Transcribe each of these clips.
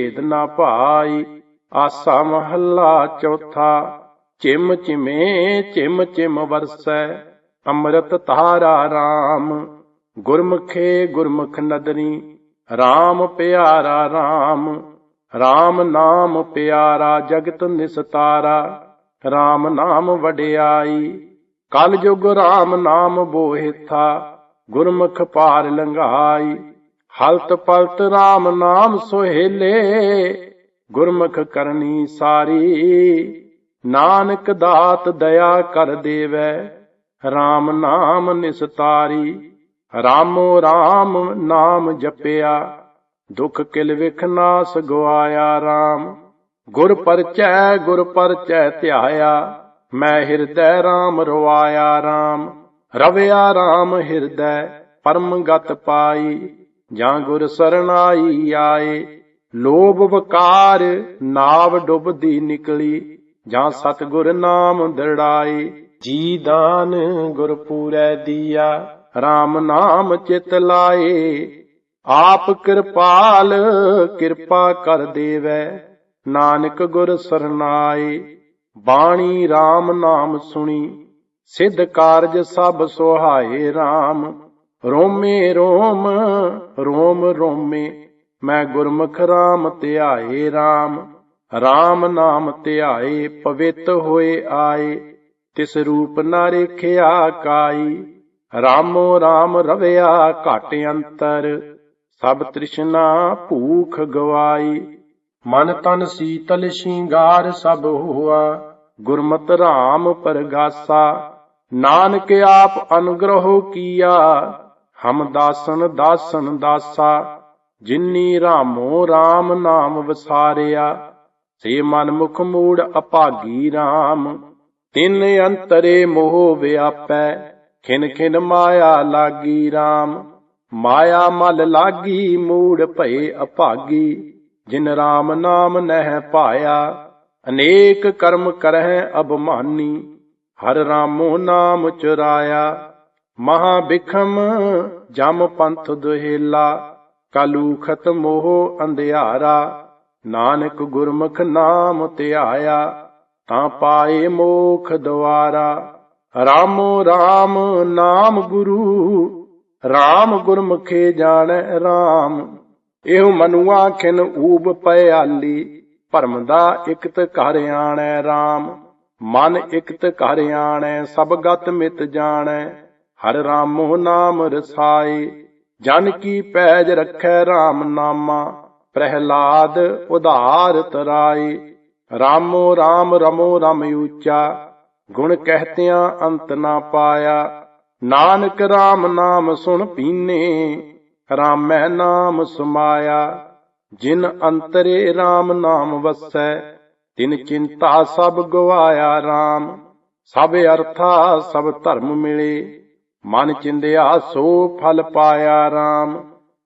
ਭੇਦ ਨਾ ਭਾਈ। ਆਸਾ ਮਹੱਲਾ ਚੌਥਾ, ਚਿਮ ਚਿਮੇ, ਚਿਮ ਚਿਮ ਵਰਸੈ। ਅੰਮ੍ਰਿਤ ਧਾਰਾ RAM ਗੁਰਮੁਖੇ ਗੁਰਮੁਖ ਨਦਰੀ RAM ਪਿਆਰਾ RAM RAM ਨਾਮ ਪਿਆਰਾ ਜਗਤ ਨਿਸਤਾਰਾ। RAM ਨਾਮ ਵਡਿਆਈ ਕਲ ਯੁਗ RAM ਨਾਮ ਬੋਹਿਥਾ। ਗੁਰਮੁਖ ਪਾਰ ਲੰਘਾਈ ਹਲਤ ਪਲਤ RAM ਨਾਮ ਸੁਹੇਲੇ, ਗੁਰਮੁਖ ਕਰਨੀ ਸਾਰੀ। ਨਾਨਕ ਦਾਤ ਦਇਆ ਕਰ ਦੇਵੈ RAM ਨਾਮ ਨਿਸਤਾਰੀ। ਰਾਮੋ RAM ਨਾਮ ਜਪਿਆ, ਦੁਖ ਕਿਲ ਵਿਖ ਨਾਸ ਗਵਾਇਆ RAM ਗੁਰ ਪਰਚੈ ਗੁਰ ਪਰਚੈ ਧਿਆਇਆ, ਮੈਂ ਹਿਰਦੈ RAM ਰਵਾਇਆ RAM ਰਵਿਆ RAM ਹਿਰਦੈ ਪਰਮ ਗਤ ਪਾਈ। ਜਾਂ ਗੁਰ ਸਰਣਾਈ ਆਏ, ਲੋਭ ਵਕਾਰ ਨਾਵ ਡੁੱਬਦੀ ਨਿਕਲੀ, ਜਾਂ ਸਤਿਗੁਰ ਨਾਮ ਦਰੜਾਈ ਜੀ ਦਾਨ ਗੁਰ ਪੂਰੈ ਦੀਆ RAM ਨਾਮ ਚਿਤ ਲਾਏ। ਆਪ ਕਿਰਪਾਲ ਕਿਰਪਾ ਕਰ ਦੇਵੈ, ਨਾਨਕ ਗੁਰ ਸਰਨਾਏ ਬਾਣੀ RAM ਨਾਮ ਸੁਣੀ, ਸਿੱਧ ਕਾਰਜ ਸਭ ਸੁਹਾਏ RAM ਰੋਮੇ ਰੋਮ ਰੋਮ ਰੋਮੇ, ਮੈਂ ਗੁਰਮੁਖ RAM ਧਿਆਏ RAM RAM ਨਾਮ ਧਿਆਏ ਪਵਿੱਤ ਹੋਏ ਆਏ, ਤਿਸ ਰੂਪ ਨਾ ਰੇਖਿਆ ਕਾਈ, ਰਾਮੋ RAM ਰਵਿਆ ਘਟ ਅੰਤਰ, ਸਭ ਤ੍ਰਿਸ਼ਨਾ ਭੂਖ ਗਵਾਈ, ਮਨ ਤਨ ਸੀਤਲ ਸ਼ਿੰਗਾਰ ਸਭ ਹੋਆ, ਗੁਰਮਤਿ RAM ਪਰਗਾਸਾ, ਨਾਨਕ ਆਪ ਅਨੁਗ੍ਰਹ ਕੀਆ ਹਮ ਦਾਸਨ ਦਾਸਨ ਦਾਸਾ, ਜਿਨੀ ਰਾਮੋ RAM ਨਾਮ ਵਸਾਰਿਆ। ਸੇ ਮਨ ਮੁਖ ਮੂੜ ਅਭਾਗੀ RAM ਤਿਨ ਅੰਤਰੇ ਮੋਹ ਵਿਆਪੈ। ਖਿਨ ਖਿਨ ਮਾਇਆ ਲਾਗੀ RAM ਮਾਇਆ ਮਲ ਲਾਗੀ ਮੂੜ ਭਏ ਅਭਾਗੀ ਜਿਨ RAM ਨਾਮ ਨਹਿ ਪਾਇਆ, ਅਨੇਕ ਕਰਮ ਕਰਹਿ ਅਬਮਾਨੀ ਹਰ ਰਾਮੋ ਨਾਮ ਚੁਰਾਇਆ ਮਹਾ ਬਿਖਮ ਜਮ ਪੰਥ ਦੁਹੇਲਾ, ਕਾਲੂ ਖਤ ਮੋਹ ਅੰਧਿਆਰਾ, ਨਾਨਕ ਗੁਰਮੁਖ ਨਾਮ ਧਿਆਇਆ, ਤਾਂ ਪਾਏ ਮੋਖ ਦਵਾਰਾ ਰਾਮੋ, ਰਾਮ, ਨਾਮ ਗੁਰੂ, ਰਾਮ ਗੁਰਮੁਖੇ ਜਾਣੈ ਰਾਮ। ਇਹੋ ਮਨੁਆ ਖਿਨ ਊਬ ਪਿਆਲੀ ਭਰਮ ਦਾ ਇਕਤ ਘਰ ਆਣੈ RAM ਮਨ ਇਕਤ ਘਰ ਆਣੈ, ਸਭ ਗਤ ਮਿਤ ਜਾਣੈ। ਹਰ ਰਾਮੋ ਨਾਮ ਰਸਾਏ, ਜਨ ਕੀ ਪੈਜ ਰਖੈ RAM ਨਾਮਾ, ਪ੍ਰਹਿਲਾਦ ਉਧਾਰ ਤਰਾਏ। ਰਾਮੋ RAM ਰਮੋ ਰਮ ਊਚਾ, ਗੁਣ ਕਹਤਿਆਂ ਅੰਤ ਨਾ ਪਾਇਆ। ਨਾਨਕ RAM ਨਾਮ ਸੁਣ ਪੀਨੇ, ਰਾਮੈ ਨਾਮ ਸਮਾਇਆ। ਜਿਨ ਅੰਤਰੇ RAM ਨਾਮ ਵਸੈ, ਤਿਨ ਚਿੰਤਾ ਸਭ ਗਵਾਇਆ RAM ਸਭ ਅਰਥਾ ਸਭ ਧਰਮ ਮਿਲੇ। ਮਨ ਚਿੰਦਿਆ ਸੋ ਫਲ ਪਾਇਆ RAM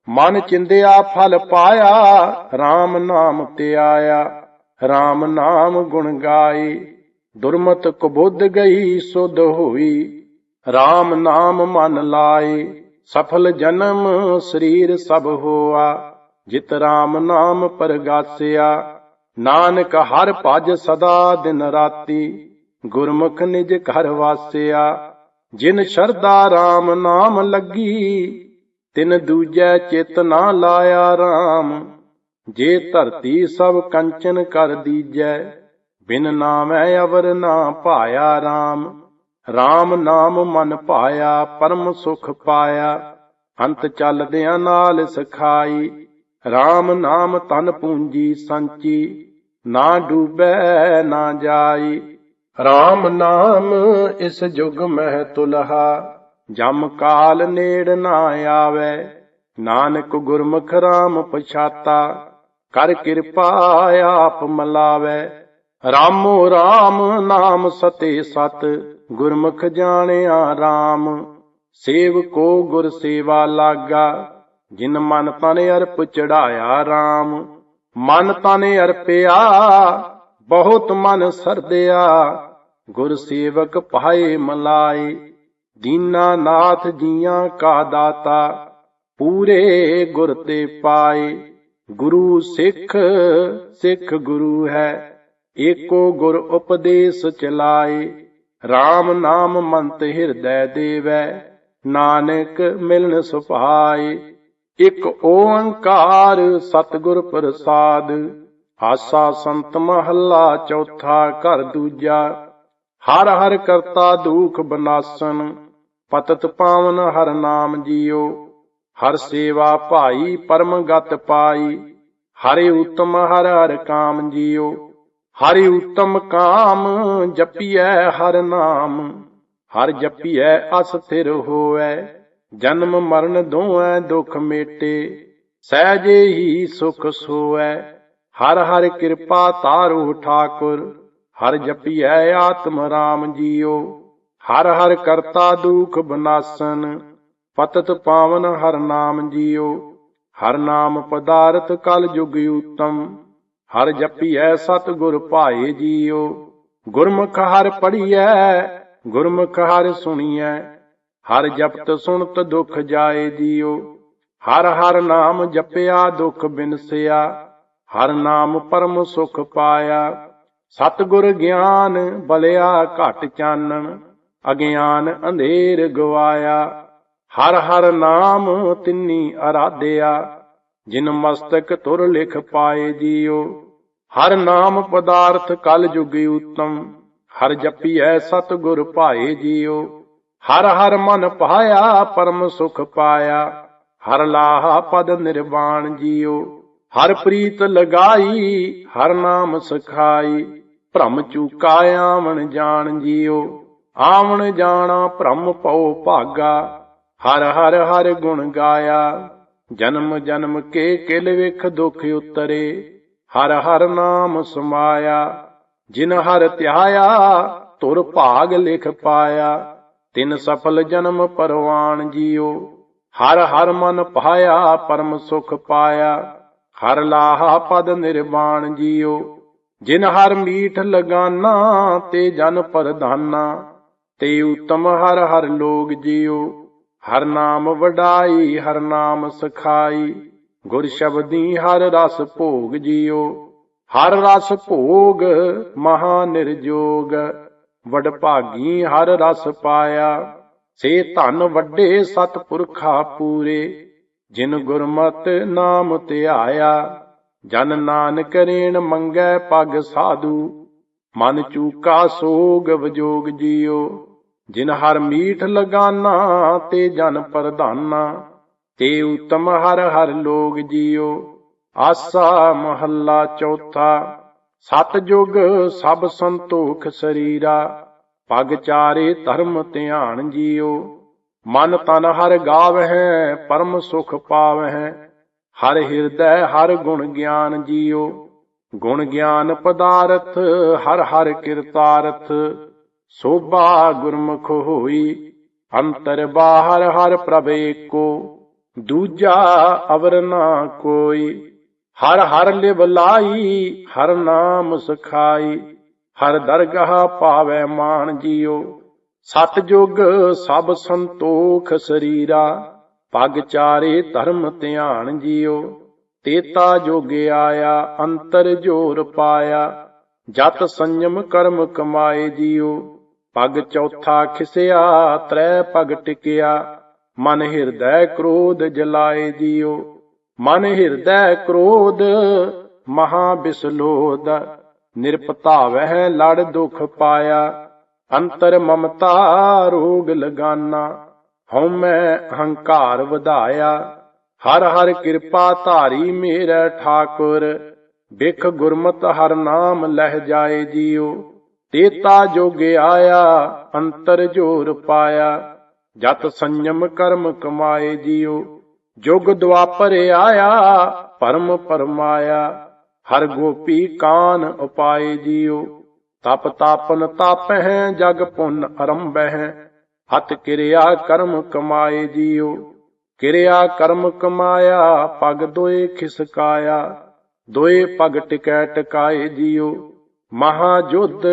ਮਨ ਚਿੰਦਿਆ ਫਲ ਪਾਇਆ RAM ਨਾਮ ਤੇ ਆਇਆ। RAM ਨਾਮ ਗੁਣ ਗਾਏ, ਦੁਰਮਤ ਕੁਬੁੱਧ ਗਈ ਸੁਧ ਹੋਈ। RAM ਨਾਮ ਮਨ ਲਾਏ, ਸਫਲ ਜਨਮ ਸਰੀਰ ਸਭ ਹੋਆ। ਜਿਤ RAM ਨਾਮ ਪਰਗਾਸਿਆ, ਨਾਨਕ ਹਰ ਭਜ ਸਦਾ ਦਿਨ ਰਾਤੀ। ਗੁਰਮੁਖ ਨਿਜ ਘਰ ਵਾਸਿਆ। ਜਿਨ ਸ਼ਰਦਾ RAM ਨਾਮ ਲੱਗੀ, ਤਿਨ ਦੂਜੈ ਚਿਤ ਨਾ ਲਾਇਆ RAM ਜੇ ਧਰਤੀ ਸਭ ਕੰਚਨ ਕਰ ਦੀਜੈ, ਬਿਨ ਨਾਮੈ ਅਵਰ ਨਾ ਭਾਇਆ RAM RAM ਨਾਮ ਮਨ ਭਾਇਆ ਪਰਮ ਸੁਖ ਪਾਇਆ, ਅੰਤ ਚੱਲਦਿਆਂ ਨਾਲ ਸਖਾਈ। RAM ਨਾਮ ਤਨ ਪੂੰਜੀ ਸੰਚੀ, ਨਾ ਡੂਬੈ ਨਾ ਜਾਈ। RAM ਨਾਮ ਇਸ ਜੁਗ ਮਹਿ ਤੁਲਹਾ। ਜਮ ਕਾਲ ਨੇੜ ਨਾ ਆਵੇ, ਨਾਨਕ ਗੁਰਮੁਖ RAM ਪਛਾਤਾ। ਕਰ ਕਿਰਪਾ ਆਪ ਮਲਾਵੇ, ਰਾਮੋ RAM ਨਾਮ ਸਤੇ ਸਤ, ਗੁਰਮੁਖ ਜਾਣਿਆ RAM ਸੇਵ ਕੋ ਗੁਰ ਸੇਵਾ ਲਾਗਾ, ਜਿਨ ਮਨ ਤਨ ਅਰਪ ਚੜਾਇਆ RAM ਮਨ ਤਨ ਅਰਪਿਆ ਬਹੁਤ ਮਨ ਸਰਦਿਆ, ਗੁਰ ਸੇਵਕ ਪਾਏ ਮਲਾਏ, ਦੀਨਾ ਨਾਥ ਜੀਆਂ ਕਾ ਦਾਤਾ, ਪੂਰੇ ਗੁਰ ਤੇ ਪਾਏ। ਗੁਰੂ ਸਿੱਖ ਸਿੱਖ ਗੁਰੂ ਹੈ, ਏਕੋ ਗੁਰ ਉਪਦੇਸ਼ ਚਲਾਏ। RAM ਨਾਮ ਮੰਤ ਹਿਰਦੈ ਦੇਵੈ, ਨਾਨਕ ਮਿਲਨ ਸੁਭਾਏ। ਇਕ ਓੰਕਾਰ ਸਤਿਗੁਰ ਪ੍ਰਸਾਦ ਆਸਾ ਸੰਤ ਮਹੱਲਾ ਚੌਥਾ ਘਰ ਦੂਜਾ। ਹਰ ਹਰ ਕਰਤਾ ਦੁਖ ਬਨਾਸਨ, ਪਤਤ ਪਾਵਨ ਹਰ ਨਾਮ ਜੀਓ। ਹਰ ਸੇਵਾ ਭਾਈ ਪਰਮ ਗਤ ਪਾਈ, ਹਰੇ ਉਤਮ ਹਰ ਹਰ ਕਾਮ ਜੀਓ। ਹਰਿ ਉਤਮ ਕਾਮ ਜਪੀਐ ਹਰ ਨਾਮ, ਹਰ ਜਪੀਐ ਅਸਥਿਰ ਹੋਐ। ਜਨਮ ਮਰਨ ਦੋਐ ਦੁਖ ਮੇਟੇ, ਸਹਿਜੇ ਹੀ ਸੁਖ ਸੋਐ। ਹਰ ਹਰ ਕਿਰਪਾ ਤਾਰੂ ਠਾਕੁਰ, ਹਰ ਜਪੀਐ ਆਤਮ ਰਾਮ ਜੀਓ। ਹਰ ਹਰ ਕਰਤਾ ਦੁਖ ਬਨਾਸਨ, ਪਤਤ ਪਾਵਨ ਹਰ ਨਾਮ ਜੀਓ। ਹਰ ਨਾਮ ਪਦਾਰਥ ਕਲ ਜੁਗ ਉਤਮ ਹਰ ਜਪੀਐ ਸਤ ਗੁਰ ਭਾਏ ਜੀਓ। ਗੁਰਮੁਖ ਹਰ ਪੜੀਐ ਗੁਰਮੁਖ ਹਰ ਸੁਣੀਐ, ਹਰ ਜਪਤ ਸੁਣਤ ਦੁਖ ਜਾਏ ਜੀਓ। ਹਰ ਹਰ ਨਾਮ ਜਪਿਆ ਦੁਖ ਬਿਨਸਿਆ ਹਰ ਨਾਮ ਪਰਮ ਸੁਖ ਪਾਇਆ। ਸਤਿਗੁਰ ਗਿਆਨ ਬਲਿਆ ਘਟ ਚਾਨਣ, ਅਗਿਆਨ ਅੰਧੇਰ ਗਵਾਇਆ। ਹਰ ਹਰ ਨਾਮ ਤਿੰਨੀ ਅਰਾਧਿਆ, ਜਿਨ ਮਸਤਕ ਤੁਰ ਲਿਖ ਪਾਏ ਜੀਓ। ਹਰ ਨਾਮ ਪਦਾਰਥ ਕਲ ਜੁਗੀ ਉਤਮ, ਹਰ ਜਪੀਐ ਸਤਿਗੁਰ ਭਾਏ ਜੀਓ। ਹਰ ਹਰ ਮਨ ਪਾਇਆ ਪਰਮ ਸੁਖ ਪਾਇਆ, ਹਰ ਲਾਹਾ ਪਦ ਨਿਰਵਾਣ ਜੀਓ। ਹਰ ਪ੍ਰੀਤ ਲਗਾਈ, ਹਰ ਨਾਮ ਸਖਾਈ। ਭ੍ਰਮ ਚੂਕਾ ਆਵਣ ਜਾਣ ਜਿਓ, ਆਵਣ ਜਾਣਾ ਭ੍ਰਮ ਪਉ ਭਾਗਾ। ਹਰ ਹਰ ਹਰ ਗੁਣ ਗਾਇਆ, ਜਨਮ ਜਨਮ ਕੇ ਕਿਲ ਵੇਖ ਦੁਖ ਉਤਰੇ। ਹਰ ਹਰ ਨਾਮ ਸਮਾਇਆ, ਜਿਨ ਹਰ ਧਿਆਇਆ, ਤੁਰ ਭਾਗ ਲਿਖ ਪਾਇਆ। ਤਿਨ ਸਫਲ ਜਨਮ ਪਰਵਾਨ ਜੀਓ, ਹਰ ਹਰ ਮਨ ਪਾਇਆ, ਪਰਮ ਸੁਖ ਪਾਇਆ। ਹਰ ਲਾਹਾ ਪਦ ਨਿਰਵਾਣ ਜੀਓ, ਜਿਨ ਹਰ ਮੀਠ ਲਗਾਨਾ, ਤੇ ਜਨ ਪਰਧਾਨਾ। ਤੇ ਉਤਮ ਹਰ ਹਰ ਲੋਗ ਜੀਓ, ਹਰ ਨਾਮ ਵਡਾਈ, ਹਰ ਨਾਮ ਸਖਾਈ। ਗੁਰ ਸ਼ਬਦੀ ਹਰ ਰਸ ਭੋਗ ਜੀਓ, ਹਰ ਰਸ ਭੋਗ ਮਹਾ ਨਿਰਜੋਗ। ਵਡ ਭਾਗੀ ਹਰ ਰਸ ਪਾਇਆ, ਸੇ ਧਨ ਵੱਡੇ ਸਤਪੁਰਖਾ ਪੂਰੇ। ਜਿਨ ਗੁਰਮਤਿ ਨਾਮ ਧਿਆਇਆ, ਜਨ ਨਾਨਕ ਰੇਣ ਮੰਗੈ ਪਗ ਸਾਧੂ। ਮਨ ਚੂਕਾ ਸੋਗ ਵਜੋਗ ਜੀਓ, ਜਿਨ ਹਰ ਮੀਠ ਲਗਾਨਾ, ਤੇ ਜਨ ਪ੍ਰਧਾਨਾ। ਤੇ ਉਤਮ ਹਰ ਹਰ ਲੋਗ ਜੀਓ, ਆਸਾ ਮਹੱਲਾ ਚੌਥਾ। ਸਤ ਜੁਗ ਸਭ ਸੰਤੋਖ ਸਰੀਰਾ, ਪਗ ਚਾਰੇ ਧਰਮ ਧਿਆਨ ਜੀਓ। ਮਨ ਤਨ ਹਰ ਗਾਵਹਿ, ਪਰਮ ਸੁਖ ਪਾਵਹਿ। ਹਰ ਹਿਰਦੈ, ਹਰ ਗੁਣ ਗਿਆਨ ਜੀਓ। ਗੁਣ ਗਿਆਨ ਪਦਾਰਥ, ਹਰ ਹਰ ਕਿਰਤਾਰਥ। ਸੋਭਾ ਗੁਰਮੁਖ ਹੋਈ, ਅੰਤਰ ਬਾਹਰ ਹਰ ਪ੍ਰਭ ਏਕੋ ਦੂਜਾ ਅਵਰ ਨਾ ਕੋਈ। ਹਰ ਹਰ ਲਿਵ ਲਾਈ, ਹਰ ਨਾਮ ਸਖਾਈ। ਹਰ ਦਰਗਾਹ ਪਾਵੈ ਮਾਨ ਜੀਓ। ਸਤ ਜੁਗ ਸਭ ਸੰਤੋਖ ਸਰੀਰਾ, ਪਗ ਚਾਰੇ ਧਰਮ ਧਿਆਨ ਜਿਓ। ਤੇਤਾ ਜੋਗ ਆਇਆ, ਅੰਤਰ ਜੋਰ ਪਾਇਆ। ਜਤ ਸੰਜਮ ਕਰਮ ਕਮਾਏ ਜਿਓ। ਪਗ ਚੌਥਾ ਖਿਸਿਆ, ਤ੍ਰੈ ਪਗ ਟਿਕਿਆ। ਮਨ ਹਿਰਦੈ ਕ੍ਰੋਧ ਜਲਾਏ ਜਿਓ। ਮਨ ਹਿਰਦੈ ਕ੍ਰੋਧ, ਮਹਾ ਬਿਸਲੋਦ ਨਿਰਪਤਾਵਹਿ ਲੜ ਦੁਖ ਪਾਇਆ। ਅੰਤਰ ਮਮਤਾ ਰੋਗ ਲਗਾਨਾ ਹਉਮੈ ਅਹੰਕਾਰ ਵਧਾਇਆ। ਹਰ ਹਰ ਕਿਰਪਾ ਧਾਰੀ ਮੇਰਾ ਠਾਕੁਰ ਬਿਖ ਗੁਰਮਤ ਹਰ ਨਾਮ ਲਹਿ ਜਾਏ ਜੀਓ। ਤੇਤਾ ਜੋਗ ਆਇਆ, ਅੰਤਰ ਜੋਰ ਪਾਇਆ। ਜਤ ਸੰਜਮ ਕਰਮ ਕਮਾਏ ਜੀਓ। ਜੁਗ ਦੁਆਪਰ ਆਇਆ, ਪਰਮ ਪਰਮਾਇਆ। ਹਰ ਗੋਪੀ ਕਾਨ ਉਪਾਏ ਜੀਓ। ਤਪ ਤਾਪਨ ਤਾਪਹਿ ਜਗ ਪੁੰਨ ਅਰੰਭਹਿ ਹਤ ਕਿਰਿਆ ਕਰਮ ਕਮਾਏ ਜੀਓ, ਕਿਰਿਆ ਕਰਮ ਕਮਾਇਆ, ਪਗ ਦੋਏ ਖਿਸਕਾਇਆ, ਦੋਏ ਪਗ ਟਿਕੈ ਟਿਕਾਏ ਜੀਓ। ਮਹਾ ਜੁਧ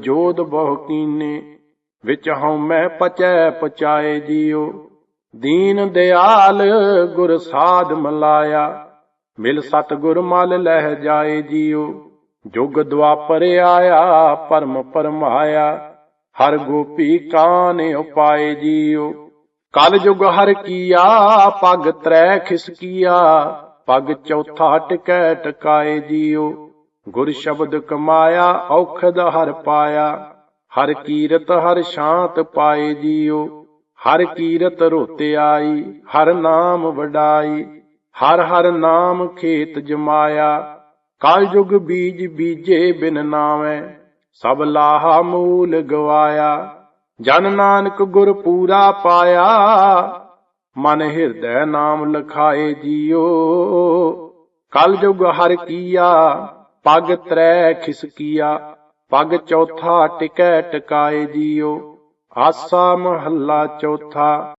ਜੋਧ ਬਹੁ ਕੀਨੇ, ਵਿੱਚ ਹਉ ਮੈਂ ਪਚੈ ਪਚਾਏ ਜੀਓ। ਦੀਨ ਦਿਆਲ ਗੁਰ ਸਾਧ ਮਲਾਇਆ, ਮਿਲ ਸਤਗੁਰ ਮਲ ਲਹਿ ਜਾਏ ਜੀਉ ਜੁਗ ਦੁਆਪਰ ਆਇਆ, ਪਰਮ ਪਰਮਾਇਆ। ਹਰ ਗੋਪੀ ਕਾਨ ਉਪਾਏ ਜੀਉ। ਕਲ ਜੁਗ ਹਰ ਕੀਆ, ਪਗ ਤਰੈ ਖਿਸਕੀਆ ਪਗ ਚੌਥਾ ਟਿਕੈ ਟਕਾਏ ਜੀਉ। ਗੁਰ ਸ਼ਬਦ ਕਮਾਇਆ, ਔਖਦ ਹਰ ਪਾਇਆ। ਹਰ ਕੀਰਤ ਹਰ ਸ਼ਾਂਤ ਪਾਏ ਜੀਉ। ਹਰ ਕੀਰਤ ਰੋਤੇ ਆਈ, ਹਰ ਨਾਮ ਵਡਾਈ। ਹਰ ਹਰ ਨਾਮ ਖੇਤ ਜਮਾਇਆ। ਕਲਯੁਗ ਬੀਜ ਬੀਜੇ ਬਿਨ ਨਾਵੇਂ, ਸਭ ਲਾਹਾ ਮੂਲ ਗਵਾਇਆ। ਜਨ ਨਾਨਕ ਗੁਰ ਪੂਰਾ ਪਾਇਆ, ਮਨ ਹਿਰਦੈ ਨਾਮ ਲਖਾਏ ਜੀਓ। ਕਲਯੁਗ ਹਰ ਕੀਆ, ਪਗ ਤਰੈ ਖਿਸਕੀਆ ਪਗ ਚੌਥਾ ਟਿਕੈ ਟਿਕਾਏ ਜੀਓ। ਆਸਾ ਮਹੱਲਾ ਚੌਥਾ